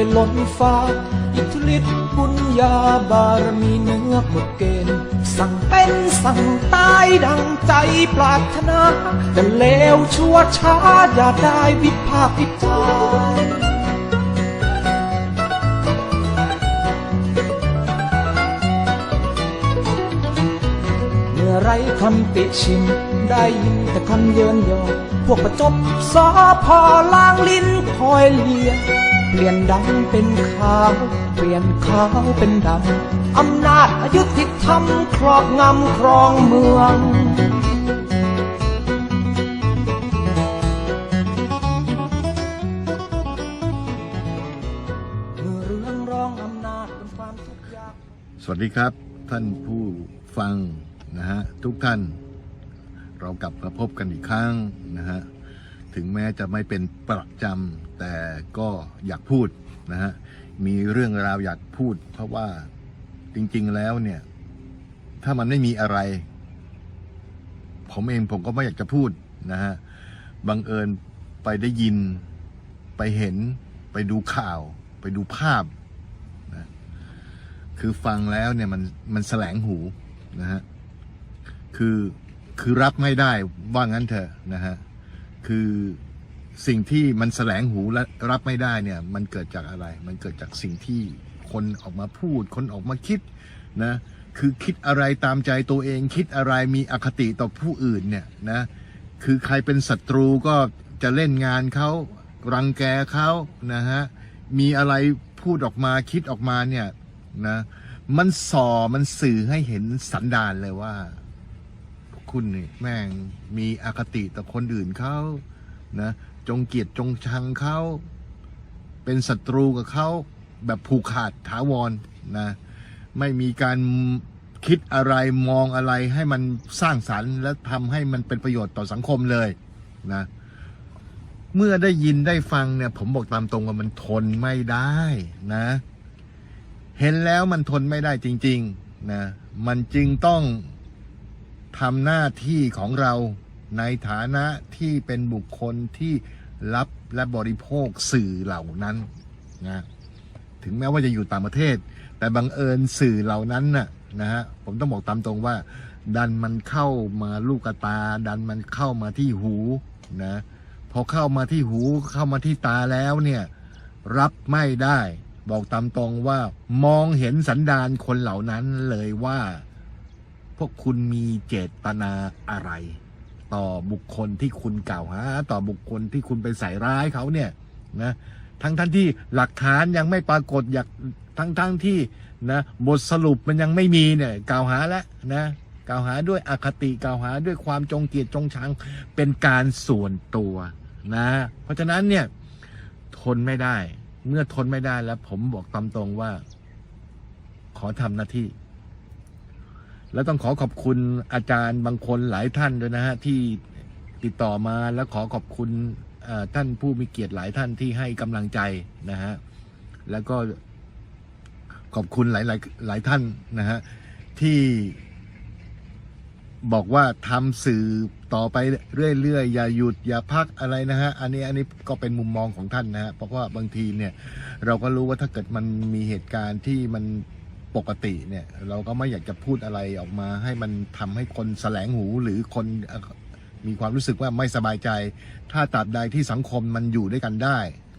ยล้นฟ้า อิทธิฤทธิ์บุญญาบารมีเนื้อกฎเกณฑ์ สั่งเป็นสั่งตายดังใจปรารถนา แต่เลวชั่วช้าอย่าได้วิพากษ์วิจารณ์เมื่อไรคำติชิมได้ยินแต่คำเยินยอ พวกประจบสอพอล้างลิ้นคอยเลีย เปลี่ยนดำเป็นขาว เปลี่ยนขาวเป็นดำ อำนาจอายุติธรรมครอบงำครองเมืองเมื่อเรื่องร้องอำนาจบนความทุกข์ยากสวัสดีครับท่านผู้ฟังนะฮะทุกท่าน เรากลับมาพบกันอีกครั้งนะฮะ ถึงแม้จะไม่เป็นประจำแต่ก็อยากพูดนะฮะมีเรื่องราวอยากพูด เพราะว่าจริง ๆแล้วเนี่ย ถ้ามันไม่มีอะไร ผมเองผมก็ไม่อยากจะพูดนะฮะบังเอิญไปได้ยิน ไปเห็น ไปดูข่าว ไปดูภาพคือฟังแล้วเนี่ยมันมันแสลงหูนะฮะคือคือรับไม่ได้ว่างั้นเถอะนะฮะ คือสิ่งที่มันแสลงหูและรับไม่ได้เนี่ย มันเกิดจากอะไร มันเกิดจากสิ่งที่คนออกมาพูด คนออกมาคิดนะคือคิดอะไรตามใจตัวเอง คิดอะไรมีอคติต่อผู้อื่นเนี่ยนะคือใครเป็นศัตรูก็จะเล่นงานเขารังแกเขานะฮะมีอะไรพูดออกมาคิดออกมาเนี่ยนะมันส่อมันสื่อให้เห็นสันดานเลยว่า คุณนี่แม่งมีอคติต่อคนอื่นเขานะ จงเกียดจงชังเขาเป็นศัตรูกับเขาแบบผูกขาดถาวรนะ ไม่มีการคิดอะไรมองอะไรให้มันสร้างสรรค์ และทำให้มันเป็นประโยชน์ต่อสังคมเลยนะ เมื่อได้ยินได้ฟังเนี่ยผมบอกตามตรงว่ามันทนไม่ได้นะ เห็นแล้วมันทนไม่ได้จริง ๆนะ มันจึงต้อง ทำหน้าที่ของเราในฐานะที่เป็นบุคคลที่รับและบริโภคสื่อเหล่านั้นนะถึงแม้ว่าจะอยู่ต่างประเทศ แต่บังเอิญสื่อเหล่านั้นน่ะนะฮะผมต้องบอกตามตรงว่า ดันมันเข้ามาลูกตา ดันมันเข้ามาที่หูนะพอเข้ามาที่หูเข้ามาที่ตาแล้วเนี่ยรับไม่ได้ บอกตามตรงว่ามองเห็นสันดานคนเหล่านั้นเลยว่า พวกคุณมีเจตนาอะไร ต่อบุคคลที่คุณกล่าวหาต่อบุคคลที่คุณไปใส่ร้ายเขาเนี่ยนะทั้งทั้งที่หลักฐานยังไม่ปรากฏอยากทั้งทั้งที่นะบทสรุปมันยังไม่มีเนี่ยกล่าวหาแล้วนะกล่าวหาด้วยอคติกล่าวหาด้วยความจงเกียดจงชังเป็นการส่วนตัวนะเพราะฉะนั้นเนี่ยทนไม่ได้ เมื่อทนไม่ได้แล้ว ผมบอกตามตรงว่า ขอทำหน้าที่ แล้วต้องขอขอบคุณอาจารย์บางคนหลายท่านด้วยนะฮะที่ติดต่อมาแล้วขอขอบคุณท่านผู้มีเกียรติหลายท่านที่ให้กำลังใจนะฮะแล้วก็ขอบคุณหลายหลายหลายท่านนะฮะที่บอกว่าทำสื่อต่อไปเรื่อยๆ อย่าหยุดอย่าพักอะไรนะฮะอันนี้อันนี้ก็เป็นมุมมองของท่านนะฮะเพราะว่าบางทีเนี่ยเราก็รู้ว่าถ้าเกิดมันมีเหตุการณ์ที่มัน ปกติเนี่ย เราก็ไม่อยากจะพูดอะไรออกมา ให้มันทำให้คนแสลงหูหรือคนมีความรู้สึกว่าไม่สบายใจ ถ้าตราบใดที่สังคมมันอยู่ด้วยกันได้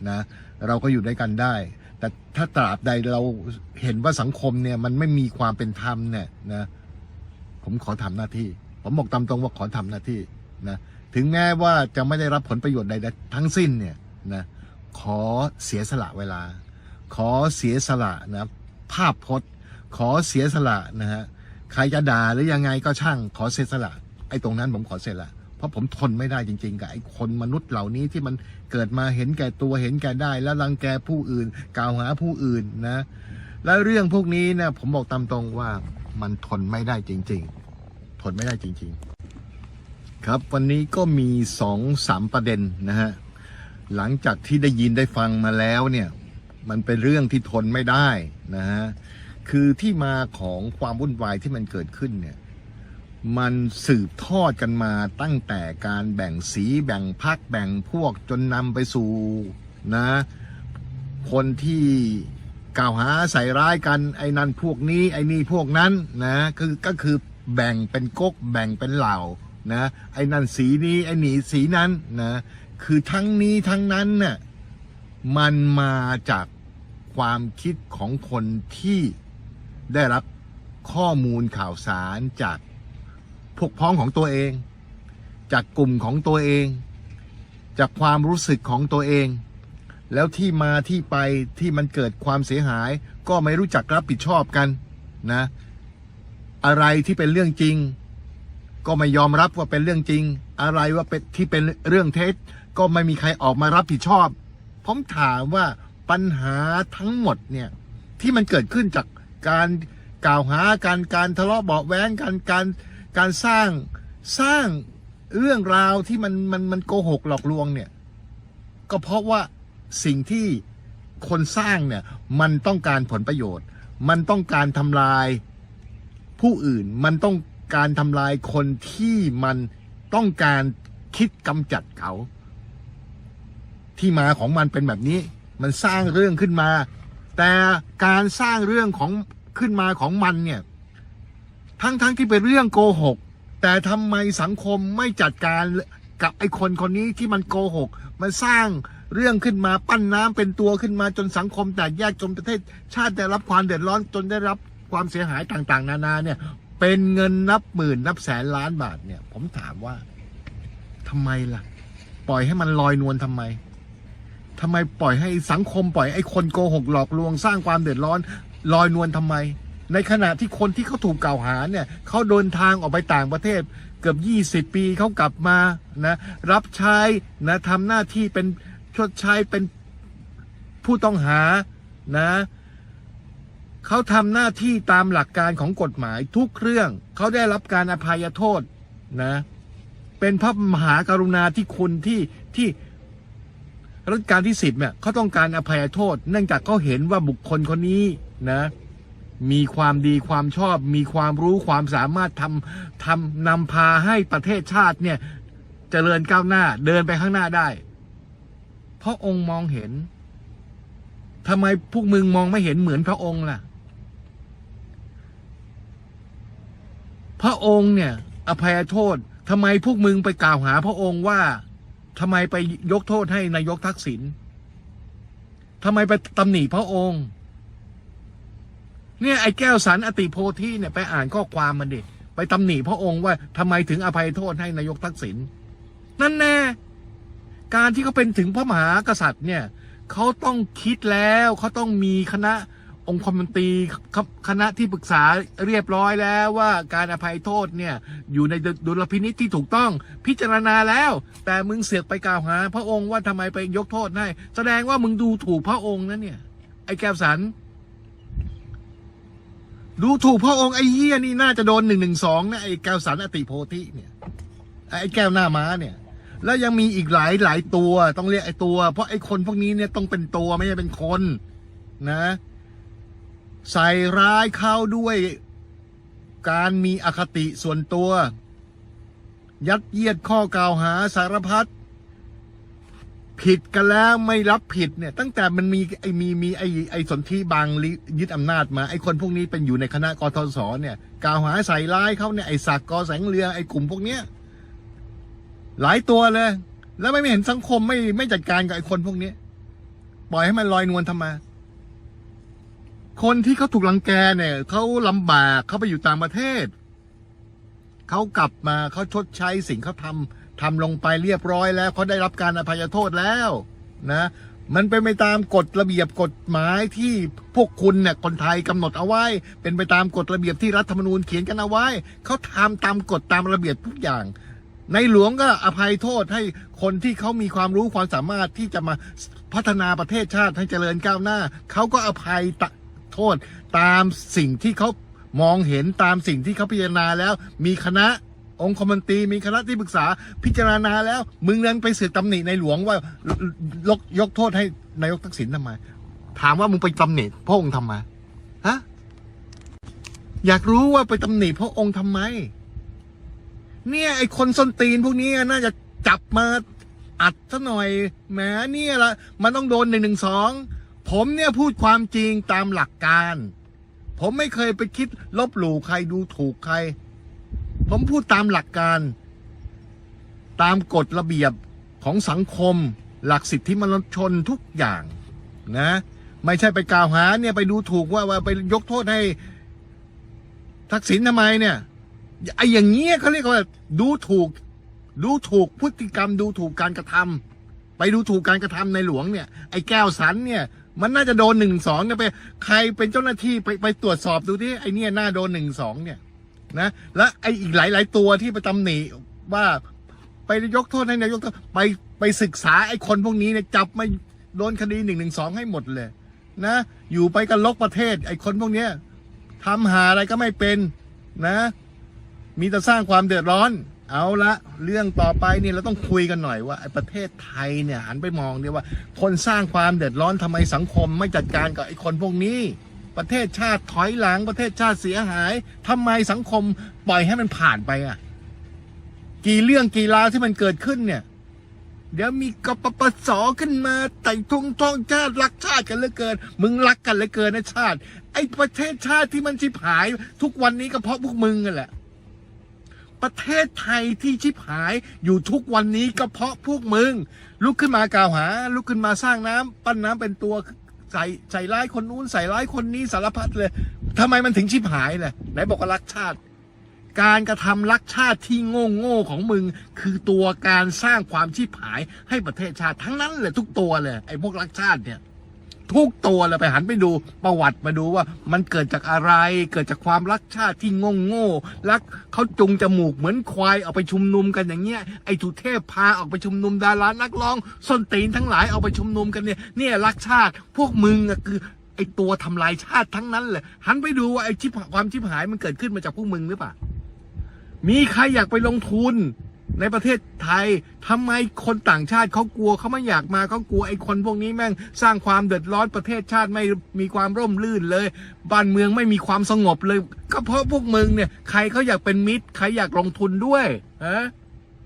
นะ เราก็อยู่ด้วยกันได้ แต่ถ้าตราบใดเราเห็นว่าสังคมเนี่ยมันไม่มีความเป็นธรรมเนี่ยนะ ผมขอทำหน้าที่ ผมบอกตามตรงว่าขอทำหน้าที่นะ ถึงแม้ว่าจะไม่ได้รับผลประโยชน์ใดทั้งสิ้นเนี่ยนะ ขอเสียสละเวลา ขอเสียสละนะภาพพจน์ ขอเสียสละนะฮะใครจะด่าหรือยังไงก็ช่างขอเสียสละ ไอ้ตรงนั้นผมขอเสียละเพราะผมทนไม่ได้จริงๆกับไอ้คนมนุษย์เหล่านี้ที่มันเกิดมาเห็นแก่ตัวเห็นแก่ได้ แล้วรังแกผู้อื่น กล่าวหาผู้อื่นนะ แล้วเรื่องพวกนี้นี่ยผมบอกตามตรงว่ามันทนไม่ได้จริง ๆ ทนไม่ได้จริง ๆ ครับวันนี้ก็มีสองสามประเด็นนะฮะหลังจากที่ได้ยินได้ฟังมาแล้วเนี่ย มันเป็นเรื่องที่ทนไม่ได้นะฮะ คือที่มาของความวุ่นวายที่มันเกิดขึ้นเนี่ย มันสืบทอดกันมาตั้งแต่การแบ่งสีแบ่งพักแบ่งพวกจนนำไปสู่นะ คนที่กล่าวหาใส่ร้ายกันไอ้นั่นพวกนี้ไอ้นี่พวกนั้นนะคือก็คือแบ่งเป็นก๊กแบ่งเป็นเหล่านะไอ้นั่นสีนี้ไอ้นี่สีนั้นนะคือทั้งนี้ทั้งนั้นน่ะมันมาจากความคิดของคนที่ ได้รับข้อมูลข่าวสารจากพวกพ้องของตัวเอง จากกลุ่มของตัวเอง จากความรู้สึกของตัวเอง แล้วที่มาที่ไปที่มันเกิดความเสียหาย ก็ไม่รู้จักรับผิดชอบกันนะ อะไรที่เป็นเรื่องจริง ก็ไม่ยอมรับว่าเป็นเรื่องจริง อะไรว่าเป็นที่เป็นเรื่องเท็จ ก็ไม่มีใครออกมารับผิดชอบผมถามว่าปัญหาทั้งหมดเนี่ยที่มันเกิดขึ้นจาก การกล่าวหาการการทะเลาะเบาะแว้งการการการสร้างสร้างเรื่องราวที่มันมันมันโกหกหลอกลวงเนี่ย ก็เพราะว่าสิ่งที่คนสร้างเนี่ยมันต้องการผลประโยชน์ มันต้องการทำลายผู้อื่นมันต้องการทำลายคนที่มันต้องการคิดกำจัดเขา ที่มาของมันเป็นแบบนี้ มันสร้างเรื่องขึ้นมา แต่การสร้างเรื่องของขึ้นมาของมันเนี่ย ทั้งๆทที่เป็นเรื่องโกหก แต่ทำไมสังคมไม่จัดการกับไอ้คนคนนี้ที่มันโกหก มันสร้างเรื่องขึ้นมาปั้นน้ำเป็นตัวขึ้นมาจนสังคมแตกแยกจนประเทศ ชาติได้รับความเดือดร้อนจนได้รับความเสียหายต่างๆ นานาเนี่ย เป็นเงินนับหมื่นนับแสนล้านบาทเนี่ย ผมถามว่าทำไมล่ะ ปล่อยให้มันลอยนวลทำไม ทำไมปล่อยให้สังคมปล่อยไอ้คนโกหกหลอกลวงสร้างความเดือดร้อนลอยนวลทำไม ในขณะที่คนที่เขาถูกกล่าวหาเนี่ยเขาเดินทางออกไปต่างประเทศ เกือบ 20 ปีเขากลับมานะรับใช้นะทำหน้าที่เป็นชดใช้เป็นผู้ต้องหานะเขาทำหน้าที่ตามหลักการของกฎหมายทุกเรื่องเขาได้รับการอภัยโทษนะ เป็นพระมหากรุณาที่คุณที่ที่ รัชกาลที่สิบเนี่ยเขาต้องการอภัยโทษ เนื่องจากเขาเห็นว่าบุคคลคนนี้นะ มีความดีความชอบ มีความรู้ความสามารถทำทำนำพาให้ประเทศชาติเนี่ยเจริญก้าวหน้าเดินไปข้างหน้าได้ เพราะองค์มองเห็นทำไมพวกมึงมองไม่เห็นเหมือนพระองค์ล่ะ พระองค์เนี่ย อภัยโทษทำไมพวกมึงไปกล่าวหาพระองค์ว่า ทำไมไปยกโทษให้นายกทักษิณทำไมไปตำหนิพระองค์ เนี่ยไอ้แก้วสันอติโพธิเนี่ยไปอ่านข้อความมันดิไปตำหนิพระองค์ว่าทำไมถึงอภัยโทษให้นายกทักษิณนั่นแน่การที่เขาเป็นถึงพระมหากษัตริย์เนี่ยเขาต้องคิดแล้วเขาต้องมีคณะ องคมนตรีคณะที่ปรึกษาเรียบร้อยแล้วว่าการอภัยโทษเนี่ยอยู่ในดุลพินิจที่ถูกต้องพิจารณาแล้ว แต่มึงเสือกไปกล่าวหา พระองค์ว่าทำไมไปยกโทษให้ แสดงว่ามึงดูถูกพระองค์นะเนี่ย ไอ้แก้วสัน ดูถูกพระองค์ไอ้เหี้ยนี่น่าจะโดนหนึ่งหนึ่งสองนะไอ้แก้วสันอติโพธิเนี่ยไอ้แก้วหน้าม้าเนี่ย แล้วยังมีอีกหลายหลายตัวต้องเรียกไอ้ตัว เพราะไอ้คนพวกนี้เนี่ยต้องเป็นตัวไม่ใช่เป็นคน นะ ใส่ร้ายเข้าด้วยการมีอคติส่วนตัว ยัดเยียดข้อกล่าวหาสารพัดผิดกันแล้วไม่รับผิดเนี่ย ตั้งแต่มันมีไอ้มีมีไอ้ไอ้สนธิบางยึดอำนาจมาไอ้คนพวกนี้เป็นอยู่ในคณะกทศเนี่ย กล่าวหาใส่ร้ายเขาเนี่ยไอ้ศักกอแสงเรือไอ้กลุ่มพวกเนี้ยหลายตัวเลย แล้วไม่เห็นสังคมไม่ไม่จัดการกับไอ้คนพวกนี้ ปล่อยให้มันลอยนวลทำไม คนที่เขาถูกลังแกเนี่ยเขาลำบากเขาไปอยู่ต่างประเทศเขากลับมาเขาชดใช้สิ่งเขาทำทำลงไปเรียบร้อยแล้วเขาได้รับการอภัยโทษแล้วนะ มันเป็นไปตามกฎระเบียบกฎหมายที่พวกคุณเนี่ยคนไทยกำหนดเอาไว้ เป็นไปตามกฎระเบียบที่รัฐธรรมนูญเขียนกันเอาไว้เขาทำตามกฎตามระเบียบทุกอย่าง ในหลวงก็อภัยโทษให้คนที่เขามีความรู้ความสามารถที่จะมาพัฒนาประเทศชาติให้เจริญก้าวหน้าเขาก็อภัยต โทษตามสิ่งที่เขามองเห็นตามสิ่งที่เขาพิจารณาแล้ว มีคณะองคมนตรีมีคณะที่ปรึกษาพิจารณาแล้ว มึงนั้นไปเสืบตำหนิในหลวงว่ายกยกโทษให้นายกทักษิณทำไม ถามว่ามึงไปตำหนิพระองค์ทำไมฮะอยากรู้ว่าไปตำหนิพระองค์ทำไม เนี่ยไอคนส้นตีนพวกนี้น่าจะจับมาอัดซะหน่อยแหมเนี่ยละมันต้องโดนหนึ่งหนึ่งสอง ผมเนี่ยพูดความจริงตามหลักการ ผมไม่เคยไปคิดลบหลู่ใครดูถูกใคร ผมพูดตามหลักการ ตามกฎระเบียบของสังคม หลักสิทธิมนุษยชนทุกอย่างนะ ไม่ใช่ไปกล่าวหาเนี่ยไปดูถูกว่าว่าไปยกโทษให้ ทักษิณทำไมเนี่ยไอ้อย่างเงี้ยเขาเรียกว่าดูถูก ดูถูกพฤติกรรมดูถูกการกระทำไปดูถูกการกระทำในหลวงเนี่ย ไอ้แก้วสันเนี่ย มันน่าจะโดนหนึ่งสองเนี่ยไป ใครเป็นเจ้าหน้าที่ไปไปตรวจสอบดูที่ไอเนี่ยน่าโดนหนึ่งสองเนี่ย นะ และไออีกหลายๆตัวที่ไปตำหนิว่าไปยกโทษให้นายกโทษไปไปศึกษาไอคนพวกนี้เนี่ยจับมาโดนคดีหนึ่งหนึ่งสองให้หมดเลย นะ อยู่ไปกันลกประเทศ ไอคนพวกเนี้ยทำหาอะไรก็ไม่เป็นนะ มีแต่สร้างความเดือดร้อน เอาละเรื่องต่อไปเนี่ยเราต้องคุยกันหน่อยว่าไอ้ประเทศไทยเนี่ยหันไปมองเนี่ยว่า คนสร้างความเดือดร้อนทำไมสังคม ไม่จัดการกับไอ้คนพวกนี้ ประเทศชาติถอยหลัง ประเทศชาติเสียหายทำไมสังคมปล่อยให้มันผ่านไปอะ กี่เรื่องกี่ราวที่มันเกิดขึ้นเนี่ย เดี๋ยวมีกปปสขึ้นมาแต่ทงทองชาติรักชาติกันเหลือเกิน มึงรักกันเหลือเกินนะชาติ ไอ้ประเทศชาติที่มันชิบหาย ทุกวันนี้ก็เพราะพวกมึงกันแหละ ประเทศไทยที่ชิบหายอยู่ทุกวันนี้ก็เพราะพวกมึง ลุกขึ้นมากล่าวหา ลุกขึ้นมาสร้างน้ำปั้นน้ำเป็นตัวใส่ใส่ร้ายคนนู้นใส่ร้ายคนนี้สารพัดเลยทำไมมันถึงชิบหายเลยไหนบอกว่ารักชาติ การกระทำรักชาติที่โง่โง่ของมึง คือตัวการสร้างความชิบหายให้ประเทศชาติทั้งนั้นเลยทุกตัวเลยไอ้พวกรักชาติเนี่ย ทุกตัวเลยไปหันไปดูประวัติมาดูว่ามันเกิดจากอะไร เกิดจากความรักชาติที่โง่โง่รักเขาจุงจมูกเหมือนควายเอาไปชุมนุมกันอย่างเงี้ยไอ้ทุเทพพาออกไปชุมนุมดารานักร้องส้นตีนทั้งหลายเอาไปชุมนุมกันเนี่ยเนี่ยรักชาติพวกมึงอะคือไอ้ตัวทำลายชาติทั้งนั้นเลยหันไปดูว่าไอ้ชิบความชิบหายมันเกิดขึ้นมาจากพวกมึงหรือเปล่ามีใครอยากไปลงทุน ในประเทศไทยทำไมคนต่างชาติเขากลัวเขาไม่อยากมาเขากลัวไอ้คนพวกนี้แม่งสร้างความเดือดร้อนประเทศชาติไม่มีความร่มรื่นเลย บ้านเมืองไม่มีความสงบเลย ก็เพราะพวกมึงเนี่ย ใครเขาอยากเป็นมิตร ใครอยากลงทุนด้วยฮะ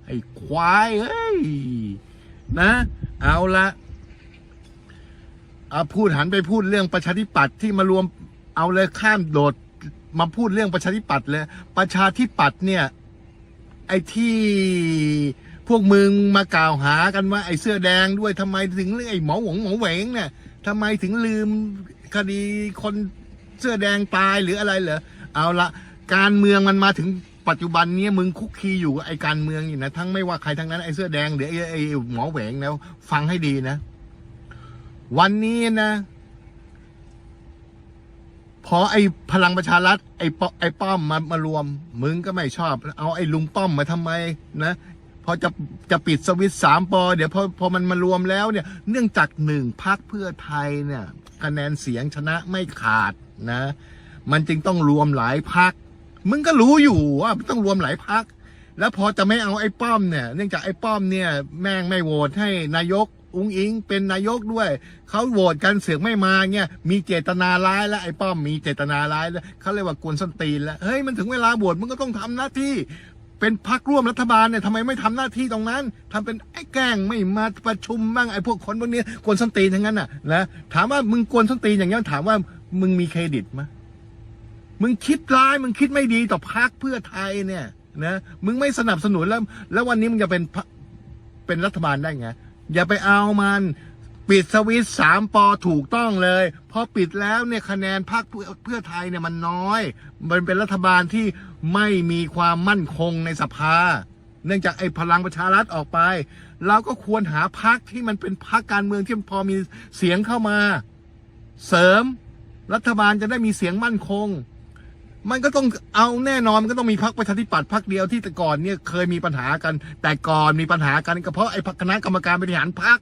ไอ้ควายเฮ้ยนะ เอาละเอาพูดหันไปพูดเรื่องประชาธิปัตย์ที่มารวมเอาเลยข้ามโดดมาพูดเรื่องประชาธิปัตย์เลย ประชาธิปัตย์เนี่ย ไอ้ที่พวกมึงมากล่าวหากันว่าไอ้เสื้อแดงด้วยทำไมถึงไอ้หมอหวงหมอเหวงเนี่ยทำไมถึงลืมคดีคนเสื้อแดงตายหรืออะไรเหรอเอาละการเมืองมันมาถึงปัจจุบันนี้มึงคุกคีอยู่ไอ้การเมืองอยู่นะทั้งไม่ว่าใครทั้งนั้นไอ้เสื้อแดงหรือไอ้ไอหมอเหวงนะฟังให้ดีนะ วันนี้นะ พอไอ้พลังประชารัฐไอ้ปไอ้ป้อมมามารวม มึงก็ไม่ชอบ เอาไอ้ลุงป้อมมาทำไมนะพอจะจะปิดสวิตช์สามปอเดี๋ยวพอพอมันมารวมแล้วเนี่ย เนื่องจากหนึ่งพักเพื่อไทยเนี่ยคะแนนเสียงชนะไม่ขาดนะ มันจึงต้องรวมหลายพักมึงก็รู้อยู่ว่าต้องรวมหลายพัก แล้วพอจะไม่เอาไอ้ป้อมเนี่ย เนื่องจากไอ้ป้อมเนี่ยแม่งไม่โหวตให้นายก อุ้งอิงเป็นนายกด้วยเขาโหวตกันเสือกไม่มาเนี่ยมีเจตนาร้ายแล้วไอ้ป้อมมีเจตนาร้ายแล้วเขาเรียกว่ากวนส้นตีนแล้วเฮ้ยมันถึงเวลาโหวตมึงก็ต้องทำหน้าที่ เป็นพักร่วมรัฐบาลเนี่ยทำไมไม่ทำหน้าที่ตรงนั้นทำเป็นไอ้แกล้งไม่มาประชุมบ้างไอ้พวกคนพวกนี้กวนส้นตีนทั้งนั้นน่ะนะถามว่ามึงกวนส้นตีนอย่างนี้ยถามว่ามึงมีเครดิตไหมมึงคิดร้าย มึงคิดไม่ดีต่อพรรคเพื่อไทยเนี่ยนะ มึงไม่สนับสนุนแล้ว แล้ววันนี้มึงจะเป็นพรรคเป็นรัฐบาลได้ไง อย่าไปเอามันปิดสวิตช์สามปอถูกต้องเลยพอปิดแล้วเนี่ยคะแนนพรรคเพื่อไทยเนี่ยมันน้อย มันเป็นรัฐบาลที่ไม่มีความมั่นคงในสภา เนื่องจากไอ้พลังประชารัฐออกไป เราก็ควรหาพรรคที่มันเป็นพรรคการเมืองที่พอมีเสียงเข้ามา เสริมรัฐบาลจะได้มีเสียงมั่นคง มันก็ต้องเอาแน่นอนมันก็ต้องมีพรรคประชาธิปัตย์พรรคเดียวที่แต่ก่อนเนี่ยเคยมีปัญหากัน แต่ก่อนมีปัญหากันก็เพราะไอ้คณะกรรมการบริหารพรรค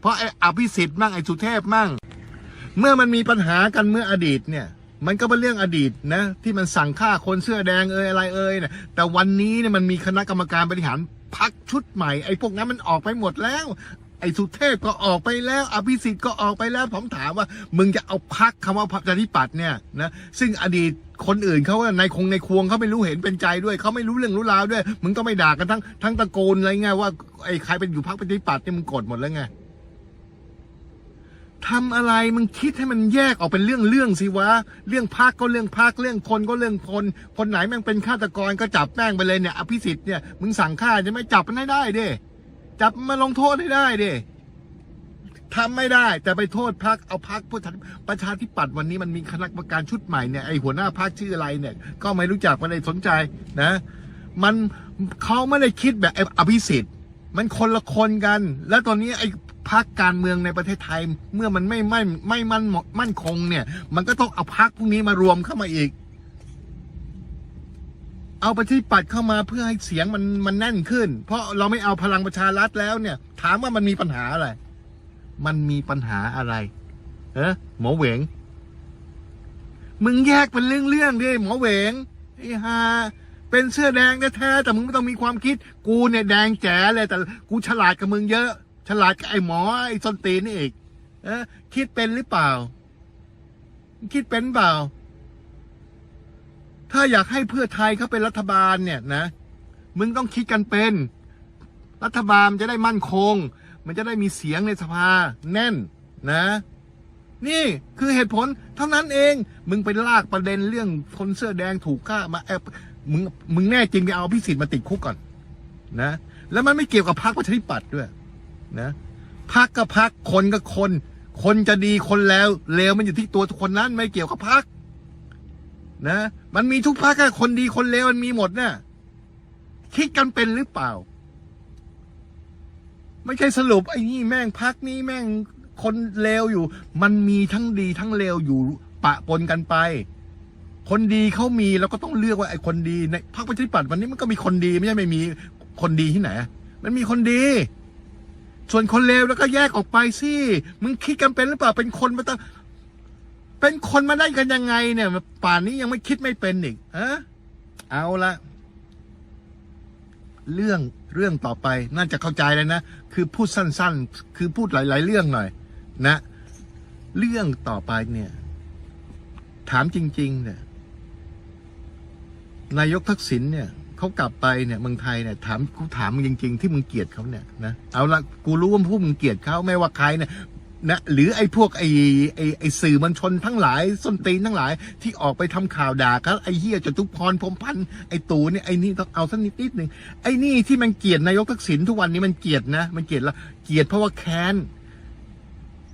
เพราะไอ้อภิสิทธิ์มั่งไอ้สุเทพมั่ง เมื่อมันมีปัญหากันเมื่ออดีตเนี่ย มันก็เป็นเรื่องอดีตนะที่มันสั่งฆ่าคนเสื้อแดงเอ่ยอะไรเอ่ยเนี่ยแต่วันนี้เนี่ยมันมีคณะกรรมการบริหารพรรคชุดใหม่ไอ้พวกนั้นมันออกไปหมดแล้ว ไอ้สุเทพก็ออกไปแล้ว อภิสิทธิ์ก็ออกไปแล้ว ผมถามว่า มึงจะเอาพักคำว่าพรรคประชาธิปัตย์เนี่ยนะซึ่งอดีตคนอื่นเขาว่าในคงในควงเขาไม่รู้เห็นเป็นใจด้วยเขาไม่รู้เรื่องรู้ราวด้วย มึงต้องไม่ด่ากันทั้งทั้งตะโกนอะไรไงว่าไอ้ใครเป็นอยู่พรรคประชาธิปัตย์เนี่ยมึงกดหมดแล้วไงทำอะไรมึงคิดให้มันแยกออกเป็นเรื่องเรื่องสิวะ เรื่องพักก็เรื่องพักเรื่องคนก็เรื่องคน คนไหนแม่งเป็นฆาตกรก็จับแม่งไปเลยเนี่ยอภิสิทธิ์เนี่ยมึงสั่งฆ่าใช่ไหมจับมันให้ได้ดิ จับมาลงโทษให้ได้ดิทำไม่ได้แต่ไปโทษพักเอาพักประชาธิปัตย์วันนี้มันมีคณะกรรมการชุดใหม่เนี่ยไอหัวหน้าพักชื่ออะไรเนี่ย ก็ไม่รู้จักไม่ได้สนใจนะ มันเขาไม่ได้คิดแบบไออภิสิทธิ์ มันคนละคนกัน แล้วตอนนี้ไอ้พักการเมืองในประเทศไทย เมื่อมันไม่ไม่ไม่มั่นมั่นคงเนี่ย มันก็ต้องเอาพักพวกนี้มารวมเข้ามาอีก เอาประชาธิปัตย์เข้ามาเพื่อให้เสียงมันมันแน่นขึ้น เพราะเราไม่เอาพลังประชารัฐแล้วเนี่ย ถามว่ามันมีปัญหาอะไร มันมีปัญหาอะไรเออหมอเหวง มึงแยกเป็นเรื่องๆดิหมอเหวงไอ้ห่าเป็นเสื้อแดงแท้แต่มึงไม่ต้องมีความคิด กูเนี่ยแดงแจ๋เลยแต่กูฉลาดกับมึงเยอะ ฉลาดกับไอ้หมอไอ้ส้นตีนนี่อีกเออคิดเป็นหรือเปล่า คิดเป็นเปล่า ถ้าอยากให้เพื่อไทยเขาเป็นรัฐบาลเนี่ยนะ มึงต้องคิดกันเป็น รัฐบาลจะได้มั่นคง มันจะได้มีเสียงในสภาแน่นนะ นี่คือเหตุผลเท่านั้นเอง มึงไปลากประเด็นเรื่องคนเสื้อแดงถูกฆ่ามาแอบมึงมึงแน่จริงไปเอาพิสิทธิ์มาติดคุกก่อนนะ แล้วมันไม่เกี่ยวกับพรรคประชาธิปัตย์ด้วยนะพักก็พักคนก็คน คนจะดีคนแล้วเลวมันอยู่ที่ตัวคนนั้นไม่เกี่ยวกับพัก นะ มันมีทุกพักอะคนดีคนเลวมันมีหมดนะ่ะคิดกันเป็นหรือเปล่า ไม่ใช่สรุปไอ้นี่แม่งพักนี้แม่งคนเลวอยู่ มันมีทั้งดีทั้งเลวอยู่ปะปนกันไป คนดีเขามีเราก็ต้องเลือกว่าไอ้คนดีในพรรคประชาธิปัตย์วันนี้มันก็มีคนดีไม่ใช่ไม่มีคนดีที่ไหน มันมีคนดี ส่วนคนเลวแล้วก็แยกออกไปสิ มึงคิดกันเป็นหรือเปล่าเป็นคนมาตั้ง เป็นคนมาได้กันยังไงเนี่ยป่านนี้ยังไม่คิดไม่เป็นอีกอะเอาละเรื่องเรื่องต่อไปน่าจะเข้าใจเลยนะ คือพูดสั้น ๆ คือพูดหลาย ๆ เรื่องหน่อย นะ เรื่องต่อไปเนี่ย ถามจริง ๆ เนี่ย นายกทักษิณเนี่ยเขากลับไปเนี่ยเมืองไทยเนี่ยถามกูถามมึงจริง ๆ ที่มึงเกลียดเขาเนี่ยนะเอาละกูรู้ว่าพวกมึงเกลียดเขาไม่ว่าใครเนี่ย นะหรือไอ้พวกไอ้ไอ้ไอ้สื่อมวลชนทั้งหลายส้นตีนทั้งหลาย ที่ออกไปทำข่าวด่าเขาไอ้เฮียจตุพรพรมพันธ์ไอ้ตูเนี่ยไอ้นี่ต้องเอาสักนิดนิดหนึ่งไอ้นี่ที่มันเกลียดนายกทักษิณทุกวันนี้มันเกลียดนะ มันเกลียดละเกลียดเพราะว่าแค้น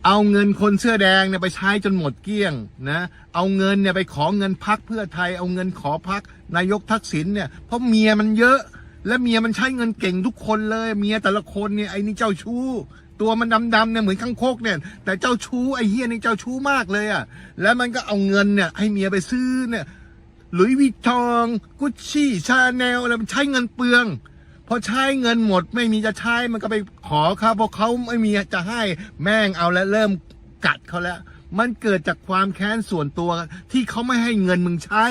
เอาเงินคนเสื้อแดงเนี่ยไปใช้จนหมดเกลี้ยงนะเอาเงินเนี่ยไปขอเงินพักเพื่อไทย เอาเงินขอพักนายกทักษิณเนี่ยเพราะเมียมันเยอะ และเมียมันใช้เงินเก่งทุกคนเลย เมียแต่ละคนเนี่ยไอ้นี่เจ้าชู้ ตัวมันดำๆเนี่ยเหมือนข้างคกเนี่ย แต่เจ้าชู้ไอ้เฮียนี่เจ้าชู้มากเลยอะ่ะ แล้วมันก็เอาเงินเนี่ยให้เมียไปซื้อเนี่ยหลุยวิตตองกุชชี่ชาแนลอะไรมันใช้เงินเปลืองพอใช้เงินหมดไม่มีจะใช้มันก็ไปขอเขาเพราะเขาไม่มีจะให้แม่งเอาแล้วเริ่มกัดเขาแล้ว มันเกิดจากความแค้นส่วนตัวที่เขาไม่ให้เงินมึงใช้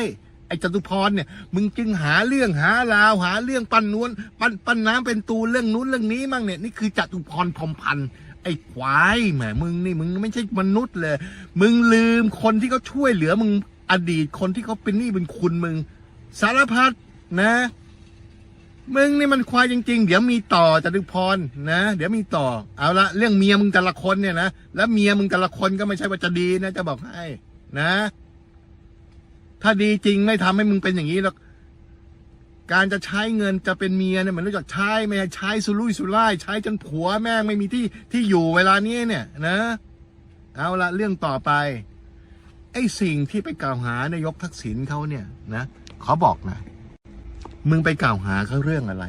จตุพรเนี่ยมึงจึงหาเรื่องหาราวหาเรื่องปั้นนวลปั้นปั้นน้ำเป็นตูเรื่องนู้นเรื่องนี้มั่งเนี่ยนี่คือจตุพรพรมพันธ์ไอ้ควายแหมมึงนี่มึงไม่ใช่มนุษย์เลย มึงลืมคนที่เขาช่วยเหลือมึงอดีตคนที่เขาเป็นหนี้เป็นคุณมึง สารพัดนะ มึงนี่มันควายจริง ๆ เดี๋ยวมีต่อจตุพรนะ เดี๋ยวมีต่อ เอาละเรื่องเมียมึงแต่ละคนเนี่ยนะ แล้วเมียมึงแต่ละคนก็ไม่ใช่ว่าจะดีนะ จะบอกให้นะ ถ้าดีจริงไม่ทำให้มึงเป็นอย่างนี้หรอกการจะใช้เงินจะเป็นเมียเนี่ยมันรู้จักใช้ไม่ใช่ใช้สุรุ่ยสุร่ายใช้จนผัวแม่งไม่มีที่ที่อยู่เวลานี้เนี่ย นะ เอาละเรื่องต่อไป ไอ้สิ่งที่ไปกล่าวหานายกทักษิณเขาเนี่ยนะขอบอกนะมึงไปกล่าวหาเขาเรื่องอะไร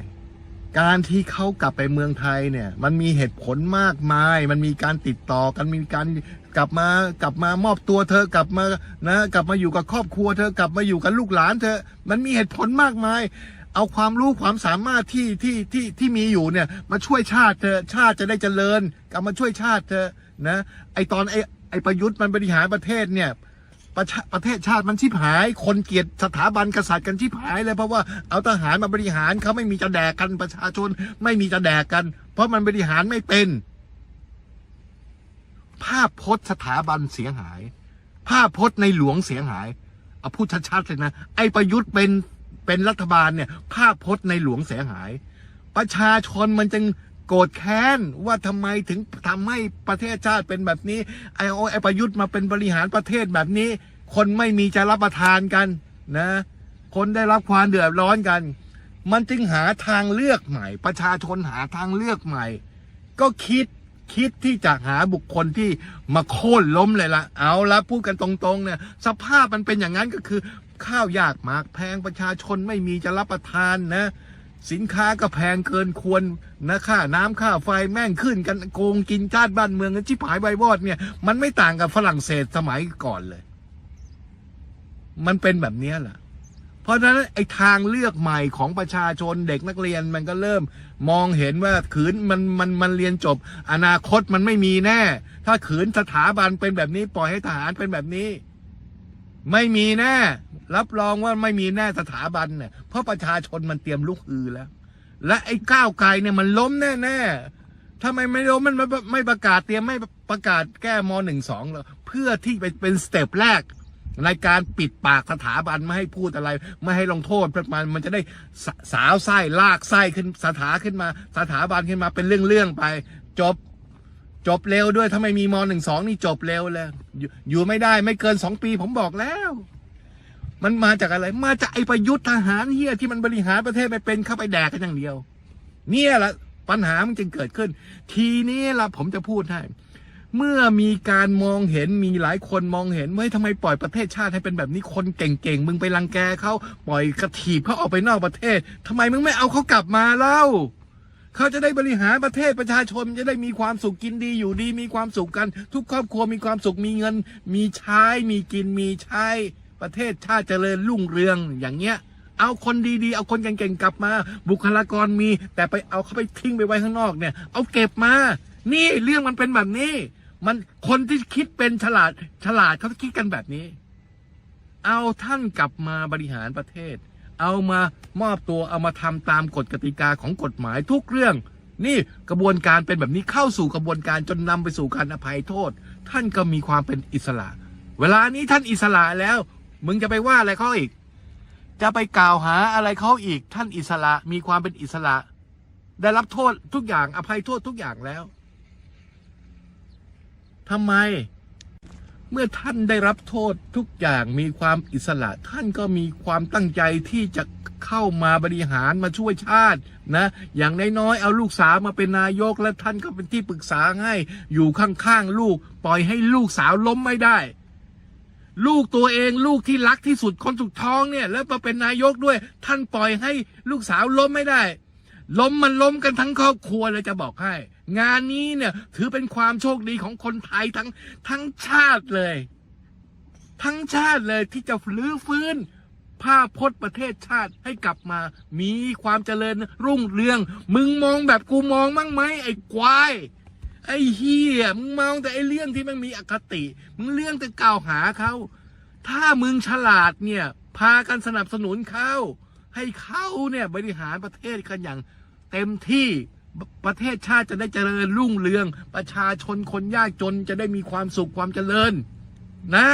การที่เขากลับไปเมืองไทยเนี่ย มันมีเหตุผลมากมาย มันมีการติดต่อกันมีการ กลับมากลับมามอบตัวเธอกลับมานะกลับมาอยู่กับครอบครัวเธอกลับมาอยู่กับลูกหลานเธอ มันมีเหตุผลมากมาย เอาความรู้ความสามารถที่ที่ที่ที่มีอยู่เนี่ยมาช่วยชาติเธอชาติจะได้เจริญ กลับมาช่วยชาติเธอนะไอตอนไอไอประยุทธ์มันบริหารประเทศเนี่ยประชประเทศชาติมันชิบหาย คนเกลียดสถาบันกษัตริย์กันชิบหายเลยเพราะว่าเอาทหารมาบริหารเขาไม่มีจะแดกกันประชาชนไม่มีจะแดกกัน เพราะมันบริหารไม่เป็น ภาพพจน์สถาบันเสียหาย ภาพพจน์ในหลวงเสียหายเอาพูดชัดๆเลยนะ ไอ้ประยุทธ์เป็นเป็นรัฐบาลเนี่ย ภาพพจน์ในหลวงเสียหาย ประชาชนมันจึงโกรธแค้นว่าทำไมถึงทำให้ประเทศชาติเป็นแบบนี้ ไอโอไอประยุทธ์มาเป็นบริหารประเทศแบบนี้ คนไม่มีจะรับประทานกันนะ คนได้รับความเดือดร้อนกัน มันจึงหาทางเลือกใหม่ ประชาชนหาทางเลือกใหม่ ก็คิด คิดที่จะหาบุคคลที่มาโค่นล้มเลยละเอาละพูดกันตรงๆเนี่ยสภาพมันเป็นอย่างนั้นก็คือ ข้าวยากหมากแพงประชาชนไม่มีจะรับประทานนะ สินค้าก็แพงเกินควรนะค่าน้ำค่าไฟแม่งขึ้นกันโกงกินชาติบ้านเมืองกันชิบหายใบวอดเนี่ยมันไม่ต่างกับฝรั่งเศสสมัยก่อนเลย มันเป็นแบบนี้แหละเพราะฉะนั้นไอ้ทางเลือกใหม่ของประชาชนเด็กนักเรียนมันก็เริ่ม มองเห็นว่าขืนมันมันมันเรียนจบ อนาคตมันไม่มีแน่ ถ้าขืนสถาบันเป็นแบบนี้ ปล่อยให้ทหารเป็นแบบนี้ ไม่มีแน่ รับรองว่าไม่มีแน่สถาบันเนี่ยเพราะประชาชนมันเตรียมลุกฮือแล้ว และไอ้ก้าวไกลเนี่ยมันล้มแน่แน่ทำไมไม่ล้มมันไม่ไม่ประกาศเตรียมไม่ประกาศแก้มหนึ่งสองเหรอเพื่อที่ไปเป็นสเต็ปแรก ในการปิดปากสถาบันไม่ให้พูดอะไร ไม่ให้ลงโทษเพระมันมันจะได้สาวไส้ลากไส้ขึ้นสถาขึ้นมา สถาบันขึ้นมาเป็นเรื่องๆไป จบ จบเร็วด้วยถ้าไม่มีมหนึ่งสองนี่จบเร็วเลยอยู่อยู่ไม่ได้ไม่เกินสองปีผมบอกแล้ว มันมาจากอะไร มาจากไอ้ประยุทธ์ทหารเฮียที่มันบริหารประเทศไม่เป็นเข้าไปแดกกันอย่างเดียว เนี่ยแหละปัญหามันจึงเกิดขึ้น ทีนี้ละผมจะพูดให้ เมื่อมีการมองเห็นมีหลายคนมองเห็นว่าเฮ้ยทำไมปล่อยประเทศชาติให้เป็นแบบนี้คนเก่งๆมึงไปรังแกเขาปล่อยกระถีบเขาออกไปนอกประเทศทำไมมึงไม่เอาเขากลับมาเล่าเขาจะได้บริหารประเทศประชาชนจะได้มีความสุขกินดีอยู่ดีมีความสุขกัน ทุกครอบครัวมีความสุขมีเงิน มีใช้มีกินมีใช้ประเทศชาติเจริญรุ่งเรืองอย่างเงี้ย เอาคนดีๆ เอาคนเก่งๆกลับมา บุคลากรมี แต่ไปเอาเขาไปทิ้งไปไว้ข้างนอกเนี่ย เอาเก็บมา นี่เรื่องมันเป็นแบบนี้ มันคนที่คิดเป็นฉลาดฉลาดเขาคิดกันแบบนี้ เอาท่านกลับมาบริหารประเทศ เอามามอบตัวเอามาทำตามกฎกติกาของกฎหมายทุกเรื่อง นี่กระบวนการเป็นแบบนี้เข้าสู่กระบวนการจนนำไปสู่การอภัยโทษ ท่านก็มีความเป็นอิสระ เวลานี้ท่านอิสระแล้ว มึงจะไปว่าอะไรเขาอีก จะไปกล่าวหาอะไรเขาอีก ท่านอิสระมีความเป็นอิสระ ได้รับโทษทุกอย่างอภัยโทษทุกอย่างแล้ว ทำไม เมื่อท่านได้รับโทษทุกอย่างมีความอิสระ ท่านก็มีความตั้งใจที่จะเข้ามาบริหารมาช่วยชาตินะ อย่างน้อยๆเอาลูกสาวมาเป็นนายกและท่านก็เป็นที่ปรึกษาให้อยู่ข้างๆลูก ปล่อยให้ลูกสาวล้มไม่ได้ ลูกตัวเองลูกที่รักที่สุดคนสุดท้องเนี่ย แล้วมาเป็นนายกด้วย ท่านปล่อยให้ลูกสาวล้มไม่ได้ ล้มมันล้มกันทั้งครอบครัวเลยจะบอกให้ งานนี้เนี่ย ถือเป็นความโชคดีของคนไทยทั้งทั้งชาติเลย ทั้งชาติเลยที่จะฟื้นฟื้นภาพพจน์ประเทศชาติให้กลับมา มีความเจริญรุ่งเรือง มึงมองแบบกูมองมั้งไหมไอ้ควายไอ้เฮียมึงมองแต่ไอ้เรื่องที่มันมีอคติ มึงเรื่องแต่กล่าวหาเขาถ้ามึงฉลาดเนี่ย พากันสนับสนุนเขาให้เขาเนี่ยบริหารประเทศกันอย่างเต็มที่ ประเทศชาติจะได้เจริญรุ่งเรือง ประชาชนคนยากจนจะได้มีความสุขความเจริญ นะ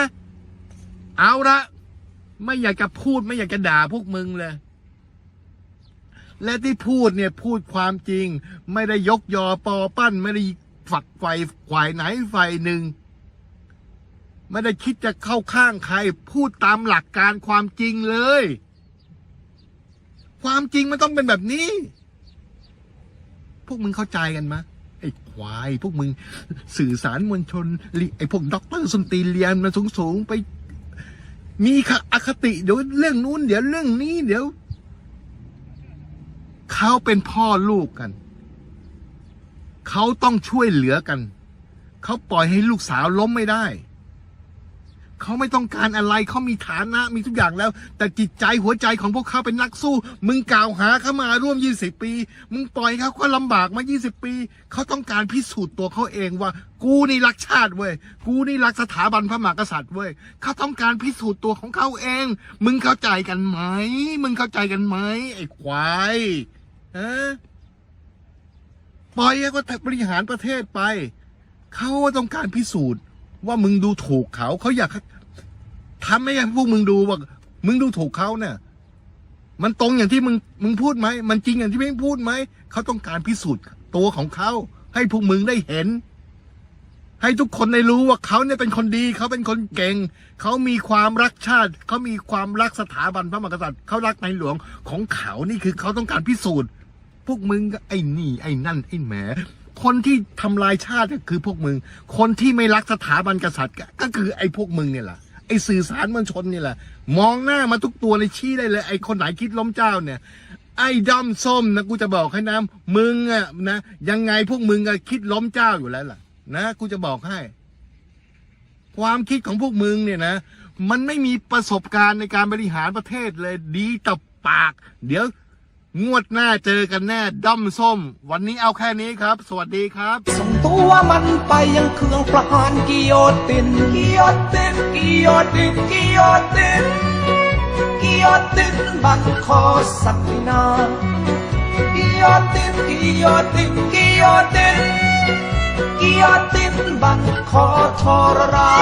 เอาละไม่อยากจะพูดไม่อยากจะด่าพวกมึงเลย และที่พูดเนี่ยพูดความจริง ไม่ได้ยกยอปอปั้น ไม่ได้ฝักไฟฝ่ายไหนฝ่ายหนึ่ง ไม่ได้คิดจะเข้าข้างใคร พูดตามหลักการความจริงเลย ความจริงมันต้องเป็นแบบนี้ พวกมึงเข้าใจกันมะไอ้ควาย พวกมึงสื่อสารมวลชน ไอ้พวกด็อกเตอร์สนตีเรียนมาสูงๆไป มีขอคติเดี๋ยวเรื่องนู้นเดี๋ยวเรื่องนี้เดี๋ยวเขาเป็นพ่อลูกกัน เขาต้องช่วยเหลือกัน เขาปล่อยให้ลูกสาวล้มไม่ได้ เขาไม่ต้องการอะไรเขามีฐานะมีทุกอย่างแล้ว แต่จิตใจหัวใจของพวกเขาเป็นนักสู้ มึงกล่าวหาเขามาร่วม 20 ปี มึงปล่อยเขาก็ลำบากมา 20 ปีเขาต้องการพิสูจน์ตัวเขาเองว่า กูนี่รักชาติเว้ยกูนี่รักสถาบันพระมหากษัตริย์เว้ยเขาต้องการพิสูจน์ตัวของเขาเอง มึงเข้าใจกันไหมมึงเข้าใจกันไหมไอ้ควายฮะปล่อยเขาบริหารประเทศไปเขาต้องการพิสูจน์ ว่ามึงดูถูกเขาเขาอยากทำให้พวกมึงดูว่า มึงดูถูกเขาเนี่ยมันตรงอย่างที่มึงมึงพูดไหมมันจริงอย่างที่มึงพูดไหมเขาต้องการพิสูจน์ตัวของเขาให้พวกมึงได้เห็น ให้ทุกคนได้รู้ว่าเขาเนี่ยเป็นคนดีเขาเป็นคนเก่งเขามีความรักชาติเขามีความรักสถาบันพระมหากษัตริย์เขารักในหลวงของเขานี่คือเขาต้องการพิสูจน์ พวกมึงก็ไอ้นี่ ไอ้นั่นไอ้แหม คนที่ทำลายชาติก็คือพวกมึง คนที่ไม่รักสถาบันกษัตริย์ ก็คือไอ้พวกมึงเนี่ยแหละไอ้สื่อสารมวลชนนี่แหละ มองหน้ามาทุกตัวเลยชี้ได้เลย ไอ้คนไหนคิดล้มเจ้าเนี่ย ไอ้ดำส้มนะกูจะบอกให้นะมึงอะนะยังไงพวกมึงอะคิดล้มเจ้าอยู่แล้วล่ะ นะกูจะบอกให้ ความคิดของพวกมึงเนี่ยนะมันไม่มีประสบการณ์ในการบริหารประเทศเลยดีแต่ปาก เดี๋ยว งวดหน้าเจอกันแน่ด้อมส้ม วันนี้เอาแค่นี้ครับ สวัสดีครับ ส่งตัวมันไปยังเครื่องประหารกิโยติน กิโยติน กิโยติน กิโยติน กิโยตินบันคอสักนา กิโยติน กิโยติน กิโยติน กิโยตินบันคอทรรา